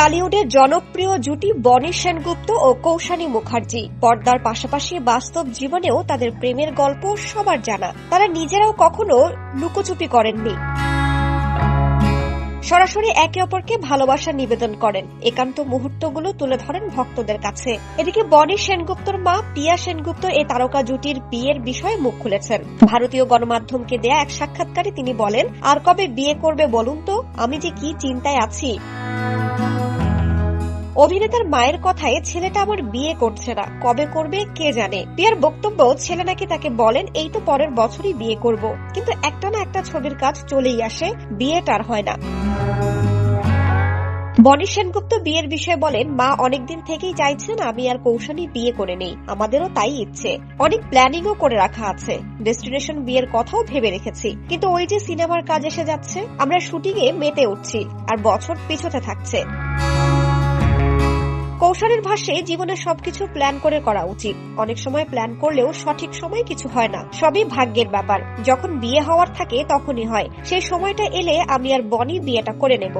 টালিউডের জনপ্রিয় জুটি বনি সেনগুপ্ত ও কৌশানী মুখার্জি। পর্দার পাশাপাশি বাস্তব জীবনেও তাদের প্রেমের গল্প সবার জানা। তারা নিজেরাও কখনো লুকোচুপি করেননি। সরাসরি একে অপরকে ভালোবাসা নিবেদন করেন। একান্ত মুহূর্তগুলো তুলে ধরেন ভক্তদের কাছে। এদিকে বনি সেনগুপ্তর মা পিয়া সেনগুপ্ত এই তারকা জুটির বিয়ের বিষয়ে মুখ খুলেছেন। ভারতীয় গণমাধ্যমকে দেয়া এক সাক্ষাৎকারে তিনি বলেন, আর কবে বিয়ে করবে বলুন তো? আমি যে কি চিন্তায় আছি? অভিনেতার মায়ের কথায় ছেলেটা আমার বিয়ে করছে না। কবে করবে, কে জানে? পিয়ার বক্তব্য ছেলে নাকি তাকে বলেন, এই তো পরের বছরই বিয়ে করব। কিন্তু একটা না একটা ছবির কাজ চলেই আসে বিয়েটার হয় না। বনি সেনগুপ্ত বিয়ের বিষয়ে বলেন, মা অনেকদিন থেকেই চাইছেন আমি আর কৌশানী বিয়ে করে নেই, আমাদেরও তাই ইচ্ছে। অনেক প্ল্যানিংও করে রাখা আছে, ডেস্টিনেশন বিয়ের কথাও ভেবে রেখেছি। কিন্তু ওই যে সিনেমার কাজ এসে যাচ্ছে, আমরা শুটিংয়ে মেতে উঠছি, আর বছর পিছোতে থাকছে। কৌশলের ভাষে জীবনে সবকিছু প্ল্যান করে করা উচিত। অনেক সময় প্ল্যান করলেও সঠিক সময় কিছু হয় না। সবই ভাগ্যের ব্যাপার। যখন বিয়ে হওয়ার থাকে তখনই হয়। সেই সময়টা এলে আমি আর বনি বিয়েটা করে নেব।